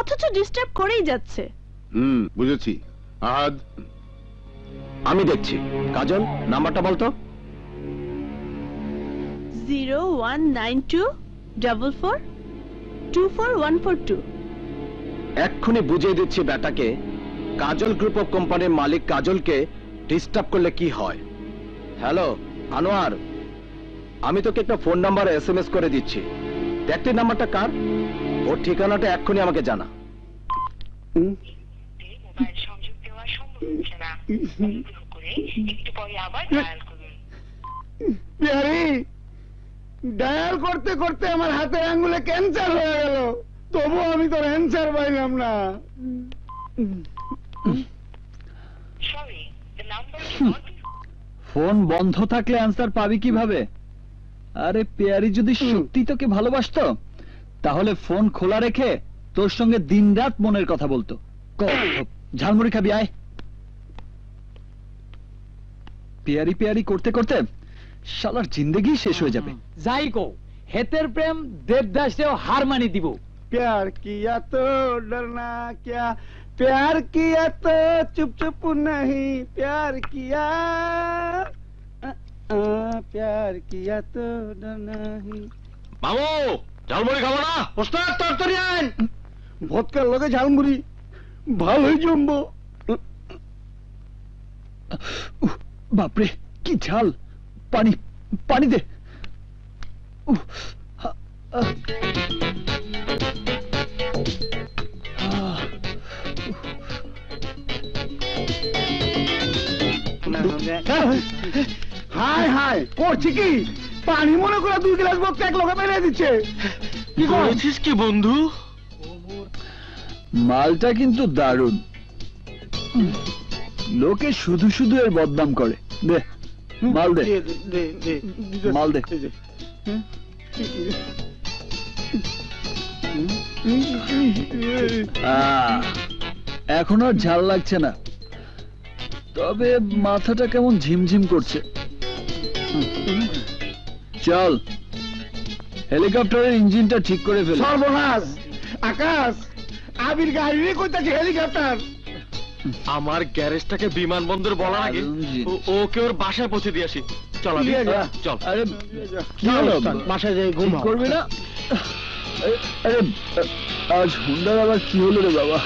অথচ ডিস্টার্ব করেই যাচ্ছে। হুম বুঝেছি। আহাদ আমি দেখছি। কাজল নাম্বারটা বলতো? Zero one nine two double four two four one four two. এক্ষুনি বুঝিয়ে দিচ্ছি ব্যাটাকে কাজল গ্রুপ অফ কোম্পানির মালিক কাজলকে ডিস্টার্ব করলে কি হয়? হ্যালো আনোয়ার আমি তোকে একটা ফোন নাম্বার এস করে দিচ্ছি। দেখতে নাম্বারটা কার? ওর ঠিকানাটা এক্ষুনি আমাকে জানা। মোবাইল সংযোগ দেওয়া সম্ভব হচ্ছে না অনুগ্রহ করে একটু পরে আবার ডায়াল করুন প্যারি ডায়াল করতে করতে আমার হাতের আঙ্গুলে ক্যান্সার হয়ে গেল। তবু আমি তোর অ্যান্সার পাইলাম না। সরি দ্য নাম্বার ফোন বন্ধ থাকলে অ্যান্সার পাবি কীভাবে? আরে পেয়ারি যদি সত্যি তোকে ভালোবাসতো? তাহলে ফোন খোলা রেখে তোর সঙ্গে দিনরাত মনের কথা বলতো কত্থক, ঝালমুড়ি খাবি আয় পেয়ারি পেয়ারি করতে করতে শালার জিন্দেগি শেষ হয়ে যাবে যাই কো হেতের প্রেম দেবদাসেও হার মানি দিব प्यार किया तो डरना क्या प्यार किया तो चुप चुप नहीं प्यार किया अ, अ, प्यार किया तो डरना नहीं বাবু ঝালমুড়ি খাব না। ওস্তাদ তাড়াতাড়ি আইন। ভদকার লগে ঝালমুড়ি। ভালোই জমবো। বাপরে কি ঝাল। পানি পানি দে। উহ, হা, আহ। আহ, হাই হাই করছি কি? পানি মনে করে দুই গ্লাস ভদকা এক লগে মেরে দিচ্ছে। কি করছিস কি বন্ধু? মালটা কিন্তু দারুণ। লোকে শুধু শুধু এর বদনাম করে। দে মাল দে। মাল দে। আহ, এখন আর ঝাল লাগছে না। তবে মাথাটা কেমন ঝিমঝিম করছে। চল। হেলিকপ্টারের ইঞ্জিনটা ঠিক করে ফেল। সর্বনাশ। আকাশ। আবির গাড়ি কইতাছে হেলিকপ্টার। আমার গ্যারেজটাকে বিমানবন্দর বলার আগে ও- ওকে ওর বাসায় পৌঁছে দিয়ে আসি। চল। চল আরে কি হলো বাসায় যাই ঠিক করবি না? আরে, আরে আজ হুন্ডার আবার কি হলো রে বাবা?